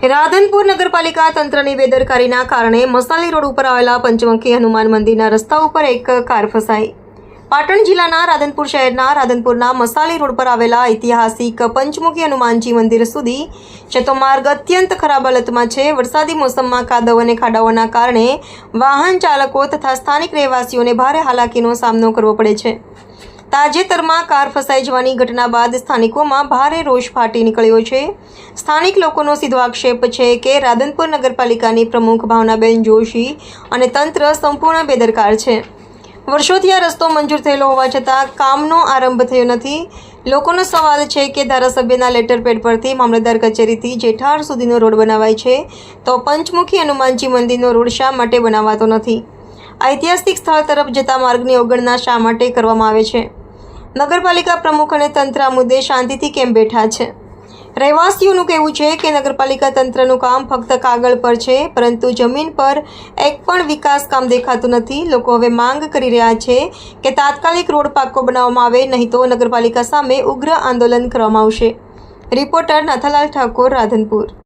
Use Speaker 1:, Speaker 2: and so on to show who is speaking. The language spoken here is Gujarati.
Speaker 1: રાધનપુર નગરપાલિકા તંત્રની બેદરકારીના કારણે મસાલી રોડ ઉપર આવેલા પંચમુખી હનુમાન મંદિરના રસ્તા ઉપર એક કાર ફસાઈ. પાટણ જિલ્લાના રાધનપુર શહેરના રાધનપુરના મસાલી રોડ પર આવેલા ઐતિહાસિક પંચમુખી હનુમાનજી મંદિર સુધી જતો માર્ગ અત્યંત ખરાબ હાલતમાં છે. વરસાદી મોસમમાં કાદવ અને ખાડાઓના કારણે વાહન ચાલકો તથા સ્થાનિક રહેવાસીઓને ભારે હાલાકીનો સામનો કરવો પડે છે. તાજેતરમાં કાર ફસાઈ જવાની ઘટના બાદ સ્થાનિકોમાં ભારે રોષ ફાટી નીકળ્યો છે. સ્થાનિક લોકોનો સીધો આક્ષેપ છે કે રાધનપુર નગરપાલિકાની પ્રમુખ ભાવનાબેન જોશી અને તંત્ર સંપૂર્ણ બેદરકાર છે. વર્ષોથી આ રસ્તો મંજૂર થયેલો હોવા છતાં કામનો આરંભ થયો નથી. લોકોનો સવાલ છે કે ધારાસભ્યના લેટર પેડ પરથી મામલતદાર કચેરીથી જેઠાર સુધીનો રોડ બનાવાય છે તો પંચમુખી હનુમાનજી મંદિરનો રોડ શા માટે બનાવાતો નથી? ઐતિહાસિક સ્થળ તરફ જતા માર્ગની અવગણના શા માટે કરવામાં આવે છે? નગરપાલિકા પ્રમુખ અને તંત્ર આ મુદ્દે શાંતિથી કેમ બેઠા છે? રહેવાસીઓનું કહેવું છે કે નગરપાલિકા તંત્રનું કામ ફક્ત કાગળ પર છે, પરંતુ જમીન પર એક પણ વિકાસ કામ દેખાતું નથી. લોકો હવે માંગ કરી રહ્યા છે કે તાત્કાલિક રોડ પાક્કો બનાવવામાં આવે, નહીં તો નગરપાલિકા સામે ઉગ્ર આંદોલન કરવામાં આવશે. રિપોર્ટર નાથાલાલ ઠાકોર, રાધનપુર.